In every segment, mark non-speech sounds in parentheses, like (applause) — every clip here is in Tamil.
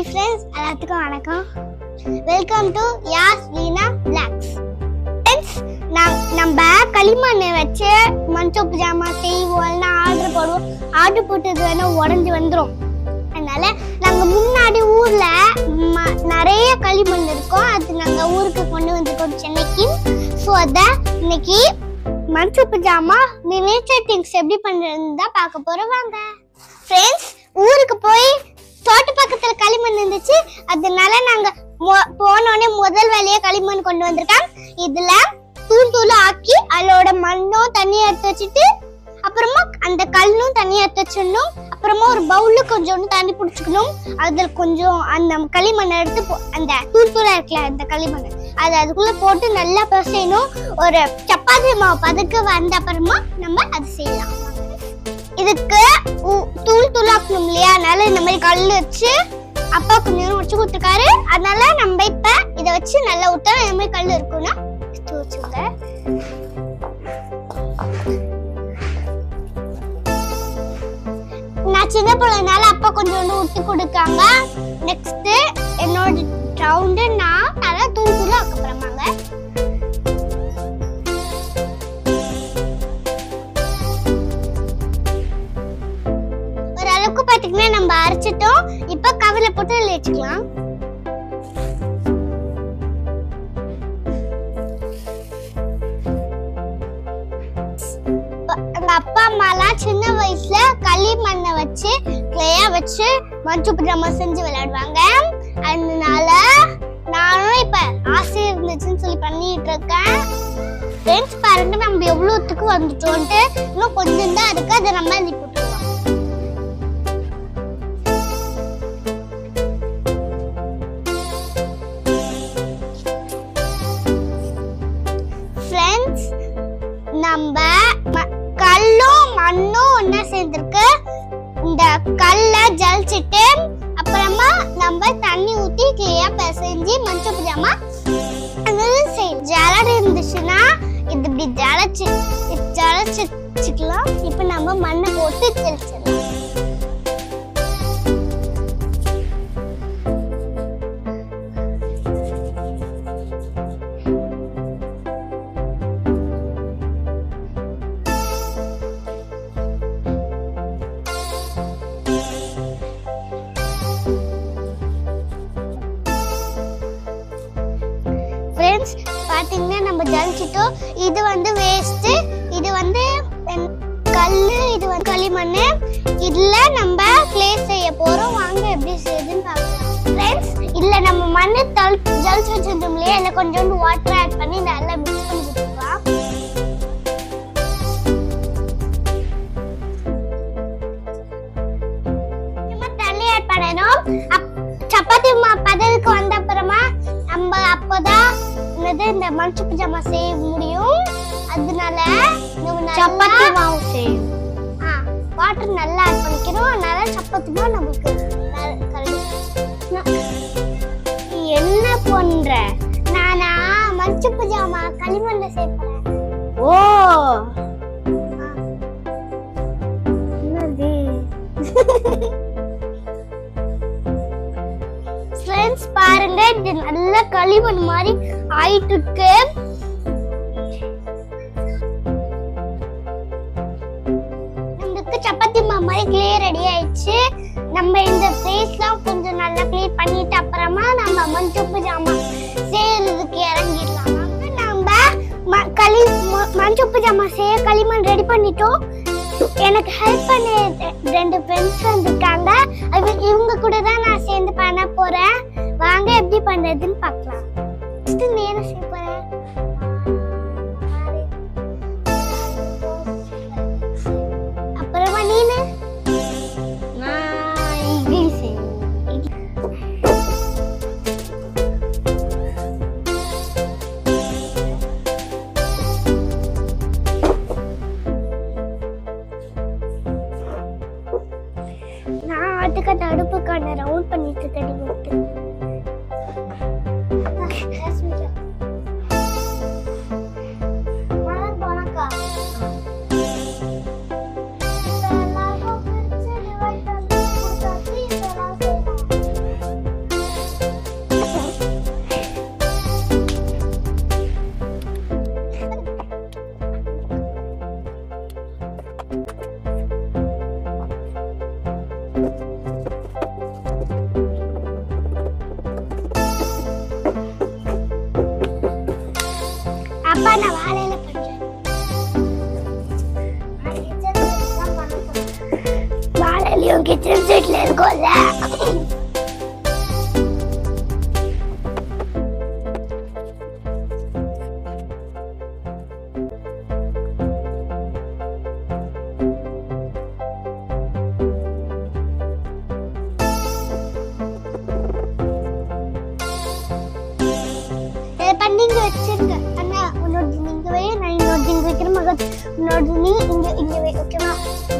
ஃப்ரெண்ட்ஸ் எல்லாத்துக்கும் வணக்கம். Welcome to யாஸ் Leena blogs friends நம்ம களிமண்ணை வச்சு மஞ்சள் ஜாமா செய்வோம்னா ஆர்டர் போடுவோம். ஆர்டர் போட்டது வேணா உடஞ்சி வந்துடும் அதனால நாங்கள் முன்னாடி ஊரில் ம- நிறைய களிமண் இருக்கும். அது நாங்கள் ஊருக்கு கொண்டு வந்திருக்கோம் சென்னைக்கு. ஸோ அதை இன்னைக்கு மஞ்சள் பஜாமா மினிச்சர் திங்ஸ் எப்படி பண்ணுறதுன்னு தான் பார்க்க போகிறோம் வாங்க. ஃப்ரெண்ட்ஸ் களிமண் கொண்டு வந்திருக்கேன். இதுல தூள் தூள் ஆக்கி அதோட மண்ணும் தண்ணியை எடுத்து வச்சுட்டு அப்புறமா அந்த கல்லும் தண்ணியை எடுத்து வச்சிடணும். அப்புறமா ஒரு பவுல்ல கொஞ்சோண்டு தண்ணி பிடிச்சிக்கணும். அதுல கொஞ்சம் அந்த களிமண்ணை எடுத்து அந்த தூள் தூளா இருக்கல அந்த களிமண் அது அதுக்குள்ள போட்டு நல்லா பிசையணும். ஒரு சப்பாத்தி மாவு பதுக்க வந்த அப்புறமா நம்ம அது செய்யலாம். இதுக்கு தூள் தூளாக்கணும் இல்லையா? அதனால இந்த மாதிரி கல் வச்சு அப்பா கொஞ்சம் நேரம் வச்சு கொடுத்துருக்காரு. அதனால நம்ம இப்ப இதை வச்சு நல்லா விட்டா இந்த மாதிரி கல் இருக்கும்னா வச்சுங்க நான் சின்ன பிள்ளைனால அப்பா கொஞ்சோண்டு விட்டு கொடுக்காங்க நெக்ஸ்ட் என்னோட ரவுண்டு நான் நல்லா தூள் தூள் அப்புறமாங்க ஓரளவுக்கு பாத்தீங்கன்னா நம்ம அரைச்சிட்டோம். இப்ப கவலை பொட்டல் வச்சுக்கலாம். எங்க அப்பா அம்மாலாம் சின்ன வயசுல களிமண்ணை வச்சு கிளையா வச்சு மஞ்சு பிராம செஞ்சு விளையாடுவாங்க. அதனால நானும் இப்ப ஆசை இருந்துச்சுன்னு சொல்லி பண்ணிட்டு இருக்கேன். ஃப்ரெண்ட்ஸ் பாருங்க நம்ம எவ்வளோத்துக்கு வந்துட்டோன்ட்டு இன்னும் கொஞ்சம் தான் இருக்கு. அதை நம்ம நம்ம ம- கல்லும் மண்ணும் ஒண்ணா சேர்ந்துருக்கு. இந்த கல்லை ஜலிச்சிட்டு அப்புறமா நம்ம தண்ணி ஊத்தி கிளியா பிசைஞ்சு மஞ்சள் பிஜாமா ஜலடு இருந்துச்சுன்னா இது இப்படி ஜலச்சு ஜலச்சு இப்ப இப்போ நம்ம மண்ணை போட்டு ஜலிச்சு நம்ம இது வந்து வேஸ்ட் இது வந்து கல் இது வந்து களிமண் இதுல நம்ம ப்ளே செய்ய போறோம். வாங்க எப்படி செய்யுதுன்னு பார்க்கலாம். ஃப்ரெண்ட்ஸ் இல்ல நம்ம மண் தல் ஜலிச்சு வச்சிருந்தோம் இல்லையா? இதுல கொஞ்சோண்டு வாட்டர் ஆட் பண்ணி நல்லா மிக்ஸ் பண்ணி கொடுத்துக்கலாம் தண்ணி ஆட் பண்ணணும். அப்- சப்பாத்தி மா- பதவிக்கு வந்த அப்புறமா நம்ம அப்போதான் என்னது இந்த மஞ்சள் பிஜாமா செய்ய முடியும். அதனால சப்பாத்தி மாவு செய்யும் வாட்டர் நல்லா ஆட் பண்ணிக்கணும். அதனால சப்பாத்தி மாவு நமக்கு ந- என்ன பண்ற? நானா மஞ்சள் பிஜாமா களிமண்ல சேர்ப்பேன் ஓ. என்னது? (laughs) ஃப்ரெண்ட்ஸ் பாருங்க இது நல்ல களிமண் மாதிரி ஆயிட்டு இருக்கு நம்மளுக்கு சப்பாத்தி மாவு மாதிரி கிளியர் ரெடி ஆயிடுச்சு. நம்ம இந்த பிளேஸ்லாம் கொஞ்சம் நல்லா க்ளீன் பண்ணிட்டு அப்புறமா நம்ம மஞ்சப்பு ஜாமான் செய்யறதுக்கு இறங்கிடலாம். நம்ம ம- களி மஞ்சப்பு ஜாமான் செய்ய களிமண் ரெடி பண்ணிட்டோம். எனக்கு ஹெல்ப் பண்ண ரெண்டு ஃப்ரெண்ட்ஸ் வந்திருக்காங்க அது இவங்க கூட தான் நான் சேர்ந்து பண்ண போறேன். வாங்க எப்படி பண்றதுன்னு பார்க்கலாம். செய்ய போற அப்புறமா நீனு அதுக்கு அந்த அடுப்புக்கான ரவுண்ட் பண்ணிட்டு இருக்கேன் but not only in the, in the way, okay, ma?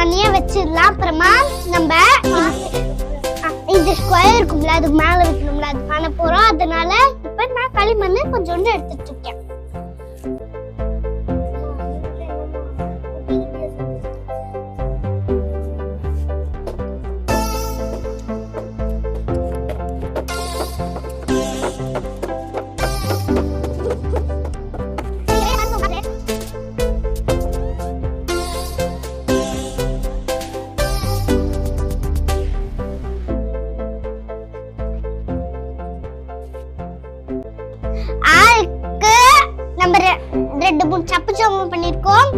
தனியா வச்சிடலாம். அப்புறமா நம்ம இது ஸ்கொயர் இருக்கும்ல அதுக்கு மேல வைக்கணும்ல அது பண்ண போறோம். அதனால இப்ப நான் களிமண்ணு கொஞ்சோண்டு எடுத்துட்டு இருக்கேன். சோமம் பண்ணிருக்கோம்.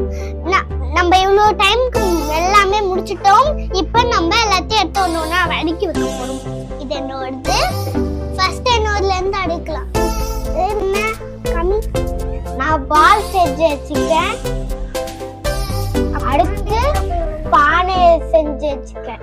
நம்ம இவ்வளவு டைம்க்கு எல்லாமே முடிச்சிட்டோம். இப்ப நம்ம எல்லாத்தையும் எடுத்து வந்தோம்னா ஒண்ணா அடுக்கி வைக்க போறோம். இது என்னோடது. ஃபர்ஸ்ட் என்னோடல இருந்து அடுக்கலாம். என்ன? கம்மி. நான் பால் செஞ்சு வச்சுக்கிறேன் அடுத்து பானை செஞ்சு வச்சுக்கிறேன்